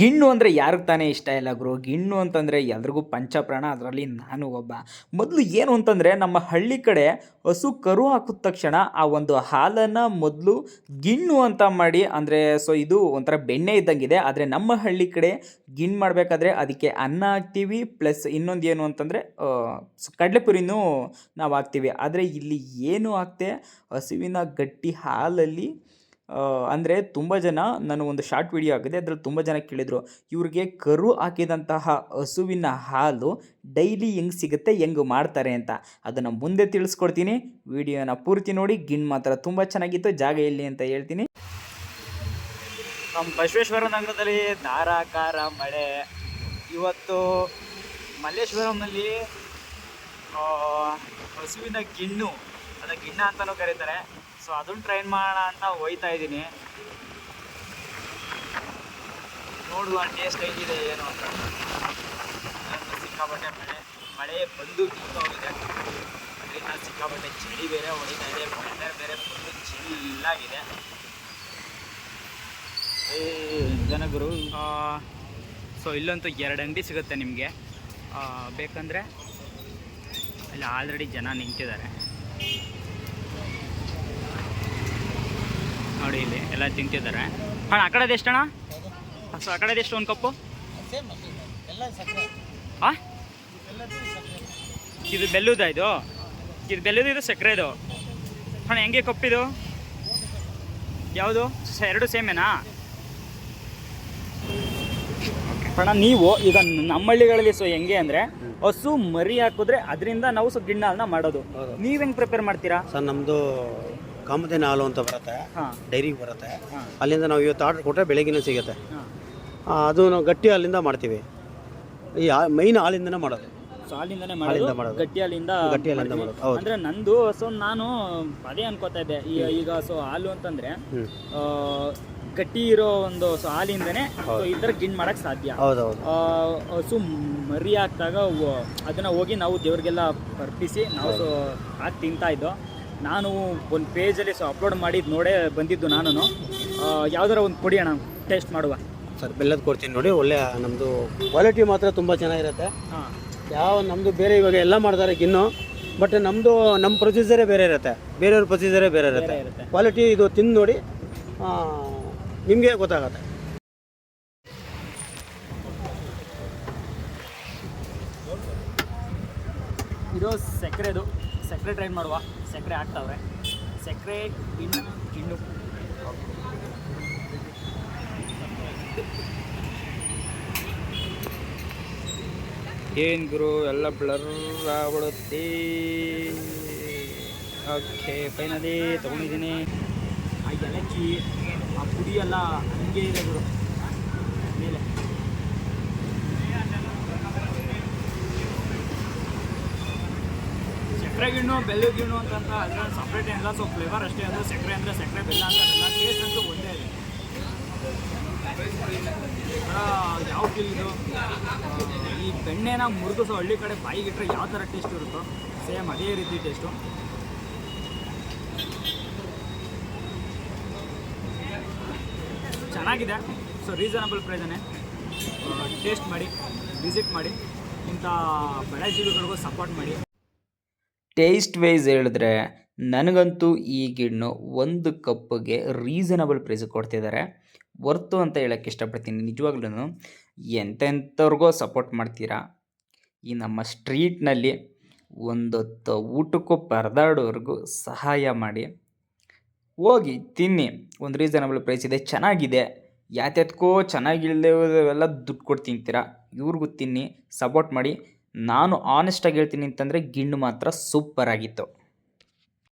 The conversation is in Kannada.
ಗಿಣ್ಣು ಅಂದರೆ ಯಾರಿಗೆ ತಾನೇ ಇಷ್ಟ ಇಲ್ಲ ಗುರು? ಗಿಣ್ಣು ಅಂತಂದರೆ ಎಲ್ರಿಗೂ ಪಂಚಪ್ರಾಣ, ಅದರಲ್ಲಿ ನಾನು ಒಬ್ಬ. ಮೊದಲು ಏನು ಅಂತಂದರೆ ನಮ್ಮ ಹಳ್ಳಿ ಕಡೆ ಹಸು ಕರು ಹಾಕಿದ ತಕ್ಷಣ ಆ ಒಂದು ಹಾಲನ್ನು ಮೊದಲು ಗಿಣ್ಣು ಅಂತ ಮಾಡಿ ಅಂದರೆ ಸೊ ಇದು ಒಂಥರ ಬೆಣ್ಣೆ ಇದ್ದಂಗಿದೆ. ಆದರೆ ನಮ್ಮ ಹಳ್ಳಿ ಕಡೆ ಗಿಣ್ಣು ಮಾಡಬೇಕಾದ್ರೆ ಅದಕ್ಕೆ ಅನ್ನ ಹಾಕ್ತೀವಿ, ಪ್ಲಸ್ ಇನ್ನೊಂದು ಏನು ಅಂತಂದರೆ ಕಡಲೆಪುರಿನೂ ನಾವು ಹಾಕ್ತೀವಿ. ಆದರೆ ಇಲ್ಲಿ ಏನು ಹಾಕ್ತೆ? ಹಸುವಿನ ಗಟ್ಟಿ ಹಾಲಲ್ಲಿ ಅಂದರೆ ತುಂಬ ಜನ ನಾನು ಒಂದು ಶಾರ್ಟ್ ವಿಡಿಯೋ ಹಾಕಿದೆ, ಅದರಲ್ಲಿ ತುಂಬ ಜನ ಕೇಳಿದರು, ಇವ್ರಿಗೆ ಕರು ಹಾಕಿದಂತಹ ಹಸುವಿನ ಹಾಲು ಡೈಲಿ ಹೆಂಗೆ ಸಿಗುತ್ತೆ, ಹೆಂಗೆ ಮಾಡ್ತಾರೆ ಅಂತ? ಅದನ್ನು ಮುಂದೆ ತಿಳಿಸ್ಕೊಡ್ತೀನಿ, ವಿಡಿಯೋನ ಪೂರ್ತಿ ನೋಡಿ ಗಿಣ್ ಮಾತ್ರ ತುಂಬ ಚೆನ್ನಾಗಿತ್ತು, ಜಾಗ ಎಲ್ಲಿ ಅಂತ ಹೇಳ್ತೀನಿ. ನಮ್ಮ ಬಸವೇಶ್ವರ ನಗರದಲ್ಲಿ ಧಾರಾಕಾರ ಮಳೆ. ಇವತ್ತು ಮಲ್ಲೇಶ್ವರಂನಲ್ಲಿ ಹಸುವಿನ ಗಿಣ್ಣು, ಅದ ಗಿಣ್ಣ ಅಂತಲೂ ಕರೀತಾರೆ. ಸೊ ಅದನ್ನು ಟ್ರೈನ್ ಮಾಡೋಣ ಅಂತ ಹೋಯ್ತಾ ಇದ್ದೀನಿ. ನೋಡುವ ಟೇಸ್ಟ್ ಹೇಗಿದೆ ಏನು ಅಂತ. ಸಿಕ್ಕಾಪಟ್ಟೆ ಮಳೆ ಮಳೆ ಬಂದು ಹೋಗಿದೆ. ಅದರಿಂದ ಸಿಕ್ಕಾಪಟ್ಟೆ ಚಳಿ ಬೇರೆ ಹೊಡಿತಾ ಇದೆ. ಮಳೆ ಬೇರೆ ಬಂದು ಚಿಲ್ಲಾಗಿದೆ ಏ, ಜನಗರು ಸೊ ಇಲ್ಲಂತೂ ಎರಡು ಅಂಗಡಿ ಸಿಗುತ್ತೆ ನಿಮಗೆ. ಬೇಕಂದರೆ ಅಲ್ಲಿ ಆಲ್ರೆಡಿ ಜನ ನಿಂತಿದ್ದಾರೆ. ನೋಡಿ ಇಲ್ಲಿ ಎಲ್ಲ ತಿಂತಿದ್ದಾರೆ. ಅಣ್ಣ ಆ ಕಡೆದು ಅಣ್ಣ ಸೊ ಆ ಕಡೆದು ಎಷ್ಟು? ಒಂದು ಕಪ್ಪು? ಹಾಂ ಇದು ಬೆಲ್ಲದ ಇದು? ಇದು ಬೆಲ್ಲದ ಇದು ಸಕ್ಕರೆದು ಅಣ್ಣ ಹೆಂಗೆ ಕಪ್ಪಿದು ಯಾವುದು? ಎರಡು ಸೇಮೇನಾ? ಅಣ್ಣ ನೀವು ಈಗ ನಮ್ಮ ಹಳ್ಳಿಗಳಲ್ಲಿ ಸೊ ಹೆಂಗೆ ಅಂದರೆ ಹಸು ಮರಿ ಹಾಕಿದ್ರೆ ಅದರಿಂದ ನಾವು ಸೊ ಗಿಣ್ಣ ಹಾಲನ್ನ ಮಾಡೋದು. ನೀವು ಹೆಂಗೆ ಪ್ರಿಪೇರ್ ಮಾಡ್ತೀರಾ? ಸರ್ ನಮ್ಮದು ಕಾಮಧೇನ ಹಾಲು ಅಂತ ಬರುತ್ತೆ ಡೈರಿಗೆ ಬರುತ್ತೆ. ಅಲ್ಲಿಂದ ನಾವು ಇವತ್ತು ಆರ್ಡರ್ ಕೊಟ್ಟರೆ ಬೆಳಗಿನ ಸಿಗುತ್ತೆ. ಅದು ನಾವು ಗಟ್ಟಿ ಹಾಲಿಂದ ಮಾಡ್ತೀವಿ. ಈ ಮೈನ್ ಹಾಲಿಂದನೇ ಮಾಡೋದು. ಸೊ ಹಾಲಿಂದನೇ ಮಾಡೋದು. ಗಟ್ಟಿ ಹಾಲಿಂದ ಗಟ್ಟಿ ಹಾಲಿಂದ. ಮಾಡೋದು ಹೌದು. ಅಂದ್ರೆ ನಂದು ಸೊ ನಾನು ಅದೇ ಅನ್ಕೋತಾ ಇದ್ದೆ. ಈಗ ಸೊ ಹಾಲು ಅಂತಂದ್ರೆ ಗಟ್ಟಿ ಇರೋ ಒಂದು ಸೊ ಹಾಲಿಂದನೇ ಸೊ ಥರ ಗಿಣ್ ಮಾಡಕ್ ಸಾಧ್ಯ. ಹಸು ಮರಿ ಹಾಕ್ದಾಗ ಅದನ್ನ ಹೋಗಿ ನಾವು ದೇವ್ರಿಗೆಲ್ಲ ಅರ್ಪಿಸಿ ನಾವು ಸೊ ಹಾಕಿ ತಿಂತಾ ಇದ್ದೋ ನಾನು ಒಂದು ಪೇಜಲ್ಲಿ ಸೊ ಅಪ್ಲೋಡ್ ಮಾಡಿದ್ದು ನೋಡೇ ಬಂದಿದ್ದು ನಾನು ಯಾವ್ದಾರ ಒಂದು ಕೊಡಿ ಅಣ್ಣ ಟೇಸ್ಟ್ ಮಾಡುವ. ಸರ್ ಬೆಲ್ಲದ ಕೊಡ್ತೀನಿ ನೋಡಿ ಒಳ್ಳೆ ನಮ್ಮದು ಕ್ವಾಲಿಟಿ ಮಾತ್ರ ತುಂಬ ಚೆನ್ನಾಗಿರುತ್ತೆ. ಹಾಂ. ಯಾವ ನಮ್ಮದು ಬೇರೆ ಇವಾಗ ಎಲ್ಲ ಮಾಡ್ತಾರೆ ಗಿನ್ನು ಬಟ್ ನಮ್ಮದು ನಮ್ಮ ಪ್ರೊಸೀಜರೇ ಬೇರೆ ಇರುತ್ತೆ. ಬೇರೆಯವ್ರ ಪ್ರೊಸೀಜರೇ ಬೇರೆ ಇರುತ್ತೆ. ಬೇರೆ ಇರುತ್ತೆ. ಕ್ವಾಲಿಟಿ ಇದು ತಿಂದು ನೋಡಿ ನಿಮಗೆ ಗೊತ್ತಾಗತ್ತೆ. ಇದು ಸಕ್ಕರೆದು. ಸಕ್ಕರೆ ಟ್ರೈ ಮಾಡುವ. ಸಕ್ಕರೆ ಹಾಕ್ತಾವ್ರೆ. ಸಕ್ಕರೆ ಇನ್ನು ಗಿಣ್ಣು ಏನು ಗುರು ಎಲ್ಲ ಬ್ಲರ್ ಆಗ್ಬಿಡುತ್ತೆ ಓಕೆ ಫೈನಲಿ ತೊಗೊಂಡಿದ್ದೀನಿ. ಆ ಎಲಕ್ಕಿ ಆ ಪುಡಿ ಎಲ್ಲ ಹಂಗೆ ಇದೆ ಗುರು. ಮೇಲೆ. ಸಕ್ಕರೆ ಗಿಣ್ಣು ಗಿಣ್ಣು ಅಂತಂತ ಅದ್ರಲ್ಲಿ ಸಪ್ರೇಟ್ ಏನಿಲ್ಲ. ಸೊ ಫ್ಲೇವರ್ ಅಷ್ಟೇ ಅಂದರೆ ಸಕ್ಕರೆ ಅಂದರೆ ಸಕ್ಕರೆ ಬೆಲ್ಲ ಅಂತ ಬೆಲ್ಲ. ಟೇಸ್ಟ್ ಅಂತೂ ಒಂದೇ ಇದೆ. ಯಾವ ಫೀಲ್ ಈ ಬೆಣ್ಣೆನ ಮುರಿದು ಸೊ ಹಳ್ಳಿ ಕಡೆ ಬಾಯಿಗಿಟ್ರೆ ಯಾವ ಥರ ಟೇಸ್ಟ್ ಇರುತ್ತೋ ಸೇಮ್ ಅದೇ ರೀತಿ ಟೇಸ್ಟು ಚೆನ್ನಾಗಿದೆ. ಸೊ ರೀಸನಬಲ್ ಪ್ರೈಸನ್ನೇ ಟೇಸ್ಟ್ ಮಾಡಿ ವಿಸಿಟ್ ಮಾಡಿ. ಇಂಥ ಬೆಳೆ ಜೀವಿಗಳಿಗೂ ಸಪೋರ್ಟ್ ಮಾಡಿ. ಟೇಸ್ಟ್ ವೈಸ್ ಹೇಳಿದ್ರೆ ನನಗಂತೂ ಈ ಗಿಣ್ಣು ಒಂದು ಕಪ್ಪಿಗೆ ರೀಸನಬಲ್ ಪ್ರೈಸ್ ಕೊಡ್ತಿದ್ದಾರೆ. ವರ್ತು ಅಂತ ಹೇಳೋಕ್ಕೆ ಇಷ್ಟಪಡ್ತೀನಿ. ನಿಜವಾಗ್ಲೂ ಎಂತೆಂಥವ್ರಿಗೋ ಸಪೋರ್ಟ್ ಮಾಡ್ತೀರಾ? ಈ ನಮ್ಮ ಸ್ಟ್ರೀಟ್ನಲ್ಲಿ ಒಂದೊತ್ತು ಊಟಕ್ಕೂ ಪರದಾಡೋರ್ಗೂ ಸಹಾಯ ಮಾಡಿ. ಹೋಗಿ ತಿನ್ನಿ. ಒಂದು ರೀಸನಬಲ್ ಪ್ರೈಸ್ ಇದೆ. ಚೆನ್ನಾಗಿದೆ. ಯಾತ್ಯಾತ್ಕೋ ಎಲ್ಲ ದುಡ್ಡು ಕೊಟ್ಟು ತಿಂತೀರಾ? ಇವ್ರಿಗೂ ತಿನ್ನಿ ಸಪೋರ್ಟ್ ಮಾಡಿ. ನಾನು ಆನೆಸ್ಟಾಗಿ ಹೇಳ್ತೀನಿ ಅಂತಂದರೆ ಗಿಣ್ಣು ಮಾತ್ರ ಸೂಪರ್ ಆಗಿತ್ತು.